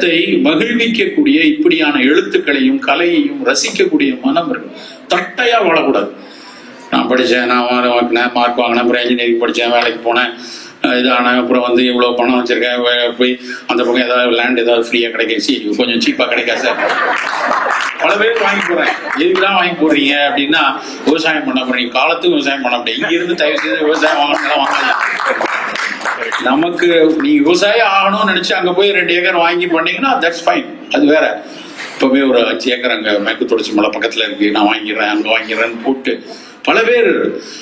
உள்ளத்தை மகிழ்விக்கக்கூடிய இப்படியான எழுத்துக்களையும் கலையையும் ரசிக்கக்கூடிய மனம் இருக்கு தட்டையா வாழக்கூடாது. நான் படித்தேன் நான் வாங்கினேன் மார்க் வாங்கினேன் அப்புறம் இன்ஜினியரிங் படித்தேன் வேலைக்கு போனேன். இதான அப்புறம் வந்து இவ்வளோ பணம் வச்சிருக்கேன் போய் அந்த பக்கம் ஏதாவது லேண்ட் ஏதாவது ஃப்ரீயாக கிடைக்கும். சி கொஞ்சம் சீப்பாக கிடைக்காது சார். பல பேர் வாங்கி போகிறேன் எதுக்கு தான் வாங்கி போடுறீங்க அப்படின்னா விவசாயம் பண்ண போறீங்க. காலத்துக்கு விவசாயம் பண்ண முடியும் இங்க இருந்து தயவு செய்து விவசாயம் வாங்கினா வாங்கலாம் நமக்கு நீ விவசாயம் ஆகணும்னு நினைச்சு அங்க போய் ரெண்டு ஏக்கர் வாங்கி பண்ணீங்கன்னா தட்ஸ் ஃபைன் அது வேற. இப்பவே ஒரு அஞ்சு ஏக்கர் அங்க மேற்கு தொடர்ச்சி மலை பக்கத்துல இருக்கு. நான் வாங்கிடுறேன் அங்க வாங்கிடுறேன்னு போட்டு பல பேர்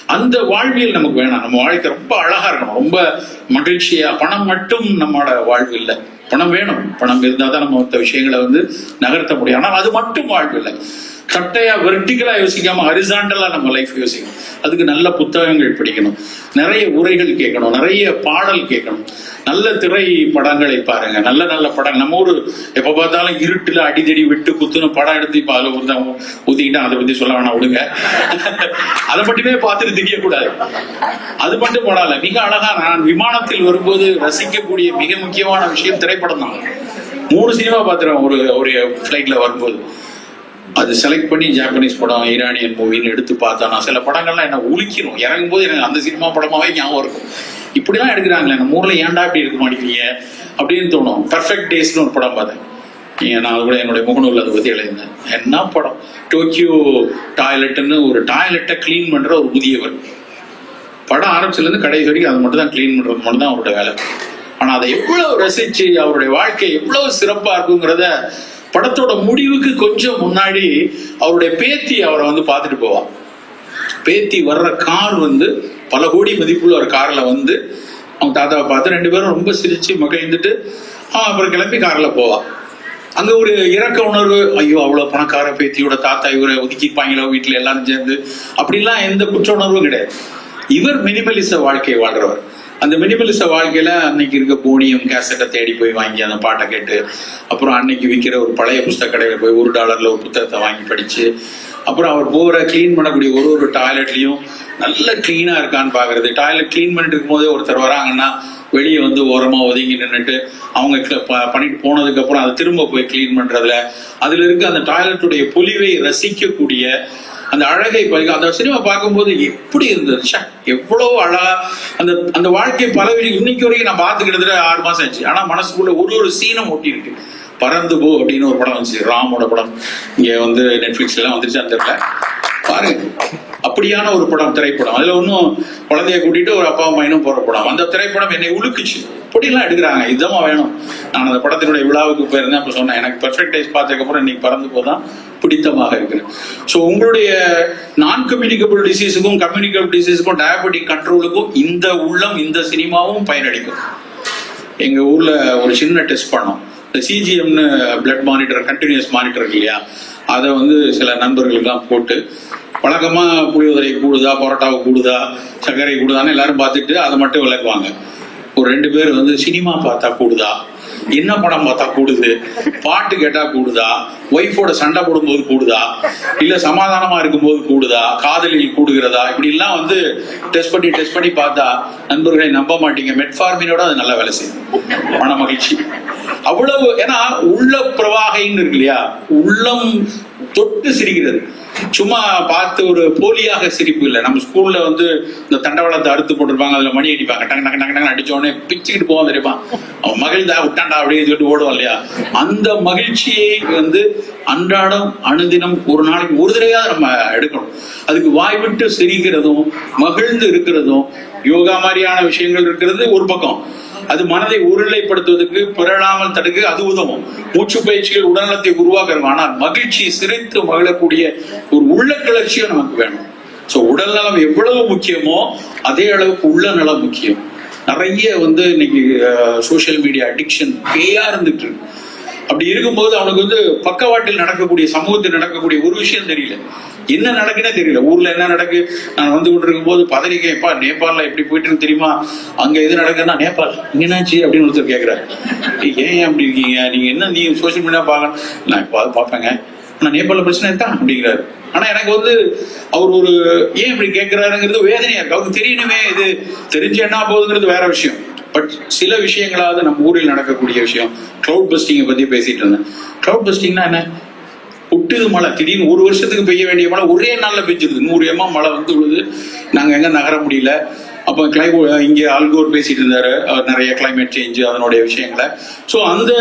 அந்த வாழ்வியல் நமக்கு வேணாம். நம்ம வாழ்க்கை ரொம்ப அழகா இருக்கணும். ரொம்ப மகிழ்ச்சியா. பணம் மட்டும் நம்மளோட வாழ்வு இல்லை பணம் வேணும். பணம் இருந்தால் தான் நம்ம மற்ற விஷயங்களை வந்து நகர்த்த முடியும். ஆனால் அது மட்டும் வாழ்வு இல்லை கட்டையா வெர்டிகலா யோசிக்காம ஹரிசாண்டலா நம்ம லைஃப் யோசிக்கணும். அதுக்கு நல்ல புத்தகங்கள் படிக்கணும். நிறைய உரைகள் கேட்கணும். நிறைய பாடல் கேட்கணும். நல்ல திரை படங்களை பாருங்க. நல்ல நல்ல படம். நம்ம ஊர் எப்ப பார்த்தாலும் இருட்டுல அடிதடி விட்டு குத்துன படம் எடுத்து இப்ப அதுல ஒருத்தன் ஊத்திக்கிட்டா அதை பத்தி சொல்ல வேணாம் விடுங்க. அதை மட்டுமே பார்த்துட்டு தெரியக்கூடாது. அது மட்டும் படால மிக அழகா நான் விமானத்தில் வரும்போது ரசிக்கக்கூடிய மிக முக்கியமான விஷயம் திரைப்படம் தான் மூணு சினிமா பார்த்துருவேன். ஒரு ஒரு ஃப்ளைட்ல வரும்போது. அது செலக்ட் பண்ணி ஜாப்பனீஸ் படம் ஈரானியன் மூவின்னு எடுத்து பார்த்தா நான் சில படங்கள்லாம் என்ன உழிக்கிறோம் இறங்கும் போது எனக்கு அந்த சினிமா படமாவே ஞாபகம் இருக்கும். இப்படிலாம் எடுக்கிறாங்களே நம்ம ஊர்ல ஏன்டா இப்படி இருக்க மாட்டேங்கிறீங்க அப்படின்னு தோணும். பர்ஃபெக்ட் டேஸ்னு ஒரு படம் பார்த்தேன். நான் அது கூட என்னுடைய முகநூல் அதை பற்றி எழுதினேன் என்ன படம்? டோக்கியோ டாய்லெட்டுன்னு ஒரு டாய்லெட்டை க்ளீன் பண்ணுற ஒரு முதியவர். படம் ஆரம்பிச்சதுலேருந்து கடைசி வரைக்கும் அதை மட்டும் தான் க்ளீன் பண்ணுறது மட்டும் தான் அவரோட வேலை. ஆனால் அதை எவ்வளோ ரசித்து அவருடைய வாழ்க்கை எவ்வளோ சிறப்பாக இருக்குங்கிறத படத்தோட முடிவுக்கு கொஞ்சம் முன்னாடி அவருடைய பேத்தி அவரை வந்து பார்த்துட்டு போவா. பேத்தி வர்ற கார் வந்து பல கோடி மதிப்புள்ள ஒரு காரில் வந்து அவங்க தாத்தாவை பார்த்து ரெண்டு பேரும் ரொம்ப சிரித்து மகிழ்ந்துட்டு அவன் அப்புறம் கிளம்பி காரில் போவான் அங்கே ஒரு இறக்க உணர்வு ஐயோ அவ்வளோ பணக்கார பேத்தியோட தாத்தா இவரை ஒதுக்கிப்பாங்களோ வீட்டில் எல்லாரும் சேர்ந்து. அப்படிலாம் எந்த குற்ற உணர்வும் கிடையாது. இவர் மினிமலிச வாழ்க்கையை வாழ்கிறவர் அந்த மினிமலிச வாழ்க்கையில அன்னைக்கு இருக்க போனியம் கேசட்டை தேடி போய் வாங்கி அந்த பாட்டை கேட்டு அப்புறம் அன்னைக்கு விற்கிற ஒரு பழைய புஸ்தக கடையில போய் ஒரு டாலர்ல ஒரு புத்தகத்தை வாங்கி படிச்சு அப்புறம் அவர் போகிற க்ளீன் பண்ணக்கூடிய ஒரு ஒரு டாய்லெட்லயும் நல்ல கிளீனா இருக்கான்னு பாக்குறது. டாய்லெட் க்ளீன் பண்ணிட்டு இருக்கும்போதே ஒருத்தர் வராங்கன்னா வெளியே வந்து ஓரமா ஒதுங்கி நின்றுட்டு அவங்க ப- பண்ணிட்டு போனதுக்கு அப்புறம் அதை திரும்ப போய் க்ளீன் பண்றதுல அதுல இருக்க அந்த டாய்லெட்டுடைய பொலிவை ரசிக்கக்கூடிய அந்த அழகை அந்த சினிமா பார்க்கும்போது எப்படி இருந்தது? ச்சே, எவ்வளவு அழகா அந்த அந்த வாழ்க்கை பல வீடு இன்னைக்கு வரைக்கும் நான் பார்த்து கிட்டத்தட்ட ஆறு மாசம் ஆச்சு. ஆனா மனசுக்குள்ள ஒரு ஒரு சீனும் ஒட்டி இருக்கு. பறந்து போ அப்படின்னு ஒரு படம் வந்துச்சு. ராமோட படம். இங்க வந்து நெட்ஃபிளிக்ஸ் எல்லாம் வந்துருச்சு அந்த பாருங்க. அப்படியான ஒரு படம் திரைப்படம். அதுல ஒன்றும் குழந்தைய கூட்டிட்டு ஒரு அப்பா பையனும் போற படம். அந்த திரைப்படம் என்னை உலுக்குச்சு. இப்படிலாம் எடுக்கிறாங்க. இதுதான் வேணும். நான் அந்த படத்தினுடைய விழாவுக்கு போயிருந்தேன். அப்ப சொன்னேன் எனக்கு பெர்ஃபெக்ட் டைஸ் பார்த்ததுக்கு அப்புறம் இன்னைக்கு பறந்து போதான் பிடித்தமாக இருக்கிறேன் ஸோ உங்களுடைய நான் கம்யூனிகபிள் டிசீஸுக்கும் கம்யூனிகபிள் டிசீஸுக்கும் டயபெட்டிக் கண்ட்ரோலுக்கும் இந்த உள்ளம் இந்த சினிமாவும் பயனளிக்கும். எங்க ஊர்ல ஒரு சின்ன டெஸ்ட் பண்ணோம். இந்த சிஜிஎம்னு பிளட் மானிட்டர் கண்டினியூஸ் மானிட்டர் இல்லையா? அதை வந்து சில நண்பர்களுக்கெல்லாம் போட்டு வழக்கமாக புளியோதரை கூடுதா பரோட்டாவை கூடுதா சர்க்கரை கூடுதான்னு எல்லாரும் பார்த்துட்டு அதை மட்டும் விளக்குவாங்க. ஒரு ரெண்டு பேர் வந்து சினிமா பார்த்தா கூடுதா? என்ன படம் பார்த்தா கூடுது? பாட்டு கேட்டா கூடுதா? ஒய்ஃபோட சண்டை போடும்போது கூடுதா? இல்ல சமாதானமா இருக்கும்போது கூடுதா? காதலில் கூடுகிறதா? இப்படி எல்லாம் வந்து டெஸ்ட் பண்ணி டெஸ்ட் பண்ணி பார்த்தா நண்பர்களை நம்ப மாட்டீங்க. மெட்ஃபார்மினோட அது நல்லா வேலை செய்யும். மன மகிழ்ச்சி. அவ்வளவு ஏன்னா உள்ள பிரவாகைன்னு இருக்கு இல்லையா? உள்ளம் தொட்டு சிரிக்கிறது. சும்மா பார்த்து ஒரு போலியாக சிரிப்பு இல்லை. நம்ம ஸ்கூல்ல வந்து இந்த தண்டவாளத்தை அறுத்து போட்டிருப்பாங்க அதுல மணி அடிப்பாங்க. டக்கு டக்கு டங்க டங்க அடிச்ச உடனே பிச்சுக்கிட்டு போவான் தெரியுமா? அவன் மகிழ்ந்தா விட்டாண்டா அப்படின்னு சொல்லிட்டு ஓடுவான் இல்லையா? அந்த மகிழ்ச்சியை வந்து அன்றாடம் அனுதினம் ஒரு நாளைக்கு ஒரு தடவையா நம்ம எடுக்கணும். அதுக்கு வாய் விட்டு சிரிக்கிறதும் மகிழ்ந்து இருக்கிறதும் யோகா மாதிரியான விஷயங்கள் இருக்கிறது ஒரு பக்கம். அது மனதை ஒருநிலைப்படுத்துவதற்கு பிறழாமல் தடுக்க அது உதவும். மூச்சு பயிற்சிகள் உடல்நலத்தை உருவாக்குறது ஆனால் மகிழ்ச்சி சிரித்து மகிழக்கூடிய ஒரு உள்ள கிளர்ச்சியும் நமக்கு வேணும். ஸோ உடல் நலம் எவ்வளவு முக்கியமோ அதே அளவுக்கு உள்ள நலம் முக்கியம். நிறைய வந்து இன்னைக்கு சோசியல் மீடியா அடிக்ஷன் பேயா இருந்துட்டு இருக்கு. அப்படி இருக்கும்போது அவனுக்கு வந்து பக்கவாட்டில் நடக்கக்கூடிய சமூகத்தில் நடக்கக்கூடிய ஒரு விஷயம் தெரியல. என்ன நடக்குன்னே தெரியல. ஊர்ல என்ன நடக்கு? நான் வந்து கொண்டு இருக்கும்போது பதறிக்கை எப்பா நேபாளில் எப்படி போயிட்டு தெரியுமா? அங்க எது நடக்குன்னா நேபாள். இங்க என்னாச்சு? அப்படின்னு ஒருத்தர் கேட்கிறாரு ஏன் அப்படி இருக்கீங்க? நீங்க என்ன நீங்க சோஷியல் மீடியா பார்க்கணும் நான் இப்போ அதை பார்ப்பேங்க. ஆனா நேபாள பிரச்சனை தான் அப்படிங்கிறாரு. ஆனா எனக்கு வந்து அவர் ஒரு ஏன் இப்படி கேட்கிறாருங்கிறது வேதனையா இருக்கு. அவருக்கு தெரியணுமே இது தெரிஞ்சு என்ன போகுதுங்கிறது வேற விஷயம். பட் சில விஷயங்களாவது நம்ம ஊரில் நடக்கக்கூடிய விஷயம். க்ளவுட் பஸ்டிங்கை பற்றி பேசிட்டு இருந்தேன். க்ளவுட் பஸ்டிங்னா என்ன? புட்டுது மழை. திடீர்னு ஒரு வருஷத்துக்கு பெய்ய வேண்டிய மழை ஒரே நாளில் பெஞ்சிருது. நூறு எம்மா மழை வந்து விழுது. நாங்கள் எங்கே நகர முடியல. அப்போ கிளை இங்கே ஆல்கோர் பேசிட்டு இருந்தாரு. நிறைய கிளைமேட் சேஞ்ச் அதனுடைய விஷயங்களை. ஸோ அந்த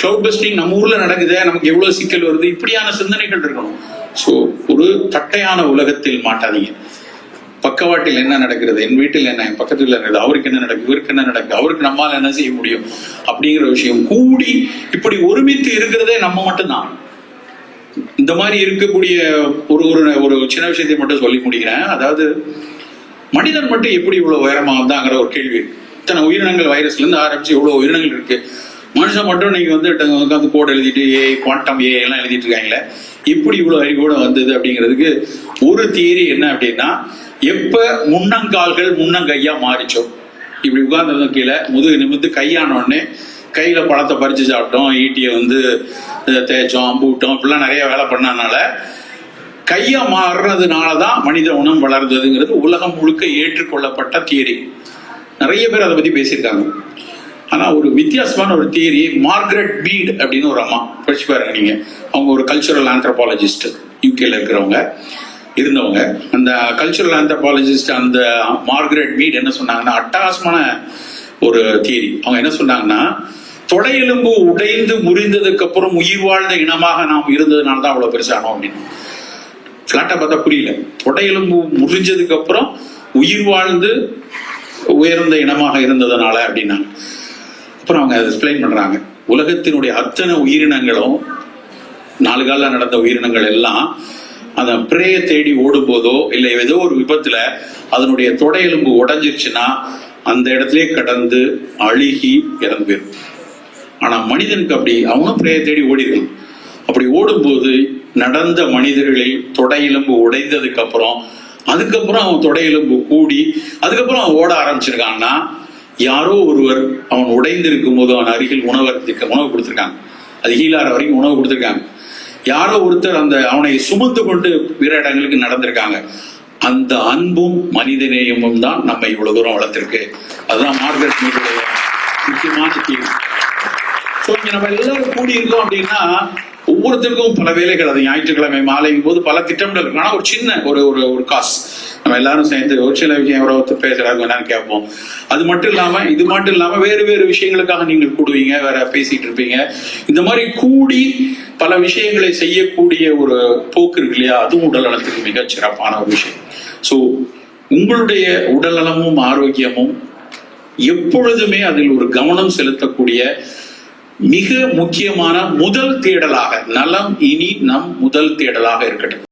க்ளவுட் பஸ்டிங் நம்ம ஊரில் நடக்குது. நமக்கு எவ்வளோ சிக்கல் வருது? இப்படியான சிந்தனைகள் இருக்கணும். ஸோ ஒரு தட்டையான உலகத்தில் மாட்டாதீங்க. பக்கவாட்டில் என்ன நடக்கிறது? என் வீட்டில் என்ன? என் பக்கத்தில் நடக்குது? அவருக்கு என்ன நடக்குது? இவருக்கு என்ன நடக்குது? அவருக்கு நம்மால் என்ன செய்ய முடியும்? அப்படிங்கிற விஷயம் கூடி இப்படி ஒருமித்து இருக்கிறதே நம்ம மட்டும்தான். இந்த மாதிரி இருக்கக்கூடிய ஒரு ஒரு ஒரு சின்ன விஷயத்தை மட்டும் சொல்லி முடிக்கிறேன். அதாவது மனிதன் மட்டும் எப்படி இவ்வளவு உயரமா வந்தாங்கிற ஒரு கேள்வி. இத்தனை உயிரினங்கள் வைரஸ்ல இருந்து ஆரம்பிச்சு இவ்வளவு உயிரினங்கள் இருக்கு. மனுஷன் மட்டும் நீங்க வந்து உட்காந்து கோட் எழுதிட்டு ஏ குவாண்டம் ஏ எல்லாம் எழுதிட்டு இருக்காங்களே எப்படி இவ்வளவு அறிவோட வந்தது அப்படிங்கிறதுக்கு ஒரு தியரி என்ன அப்படின்னா எப்ப முன்னங்கால்கள் முன்னங்கையா மாறிச்சோ? இப்படி உட்கார்ந்ததும் கீழே முதுகு நிமிர்ந்து கையான உடனே கையில பழத்தை பறிச்சு சாப்பிட்டோம் ஈட்டியை வந்து தேய்ச்சோம் தேய்ச்சோம் அம்பூட்டோம் இப்படிலாம் நிறைய வேலை பண்ணனால கையா மாறுறதுனால தான் மனித உணம் வளர்ந்ததுங்கிறது உலகம் முழுக்க ஏற்றுக்கொள்ளப்பட்ட தியரி நிறைய பேர் அதை பத்தி பேசியிருக்காங்க. ஆனா ஒரு வித்தியாசமான ஒரு தியரி மார்க்ரெட் பீட் அப்படின்னு ஒரு அம்மா. படிச்சு பாருங்க நீங்க. அவங்க ஒரு கல்ச்சுரல் ஆந்த்ரோபாலஜிஸ்ட் யூகேல இருக்கிறவங்க. இருந்தவங்க. அந்த கல்ச்சுரல் ஆந்தபாலஜிஸ்ட் அந்த மார்கரெட் மீட் என்ன சொன்னாங்கன்னா அட்டகாசமான ஒரு தியரி அவங்க என்ன சொன்னாங்கன்னா தொடையெலும்பு உடைந்து முறிந்ததுக்கு அப்புறம் உயிர் வாழ்ந்த இனமாக நாம் இருந்ததுனால தான் அவ்வளவு பெருசானோம் அப்படின்னு. ஃப்ளாட்டாக பார்த்தா புரியல. தொடையெலும்பு முறிஞ்சதுக்கு அப்புறம் உயிர் வாழ்ந்து உயர்ந்த இனமாக இருந்ததுனால அப்படின்னாங்க. அப்புறம் அவங்க அதை எக்ஸ்பிளைன் பண்ணுறாங்க உலகத்தினுடைய அத்தனை உயிரினங்களும் நாலு காலில் நடந்த உயிரினங்கள் எல்லாம் அந்த பிரேய தேடி ஓடும் போதோ இல்லை ஏதோ ஒரு விபத்துல அதனுடைய தொடையெலும்பு உடஞ்சிருச்சுன்னா அந்த இடத்துலயே கடந்து அழுகி இறந்து போயிடும் ஆனா மனிதனுக்கு அப்படி அவனும் பிரேய தேடி ஓடிடுவான் அப்படி ஓடும்போது நடந்த மனிதர்களில் தொடையெலும்பு உடைந்ததுக்கு அப்புறம் அதுக்கப்புறம் அவன் தொடையெலும்பு கூடி அதுக்கப்புறம் அவன் ஓட ஆரம்பிச்சிருக்கான்னா யாரோ ஒருவர் அவன் உடைந்திருக்கும் போது அவன் அருகில் உணவு உணவு கொடுத்துருக்காங்க. அது ஹீலார வரைக்கும் உணவு கொடுத்துருக்காங்க. யாரோ ஒருத்தர் அந்த அவனை சுமந்து கொண்டு பிற இடங்களுக்கு நடந்திருக்காங்க. அந்த அன்பும் மனிதநேயமும் தான் நம்ம இவ்வளவு தூரம் வளர்த்திருக்கு. அதுதான் மார்கரெட் மீடுடைய முக்கியமான தீர்வு ஸோ இங்க நம்ம எல்லாரும் கூடி அப்படின்னா ஒவ்வொருத்தருக்கும் பல வேலைகள். அது ஞாயிற்றுக்கிழமை மாலையும் போது பல திட்டமிடல் இருக்கு ஒரு சின்ன ஒரு ஒரு ஒரு காசு. நம்ம எல்லாரும் சேர்ந்து ஒரு சில விஷயம் எவ்வளோ ஒருத்தர் பேசுறாங்க என்னன்னு கேட்போம். அது மட்டும் இல்லாம இது மட்டும் இல்லாம வேறு வேறு விஷயங்களுக்காக நீங்கள் கூடுவீங்க வேற பேசிட்டு இருப்பீங்க. இந்த மாதிரி கூடி பல விஷயங்களை செய்யக்கூடிய ஒரு போக்கு இருக்கு இல்லையா? அதுவும் உடல் நலத்துக்கு மிக சிறப்பான ஒரு விஷயம். ஸோ உங்களுடைய உடல்நலமும் ஆரோக்கியமும் எப்பொழுதுமே அதில் ஒரு கவனம் செலுத்தக்கூடிய மிக முக்கியமான முதல் தேடலாக நலம் இனி நம் முதல் தேடலாக இருக்கட்டும்.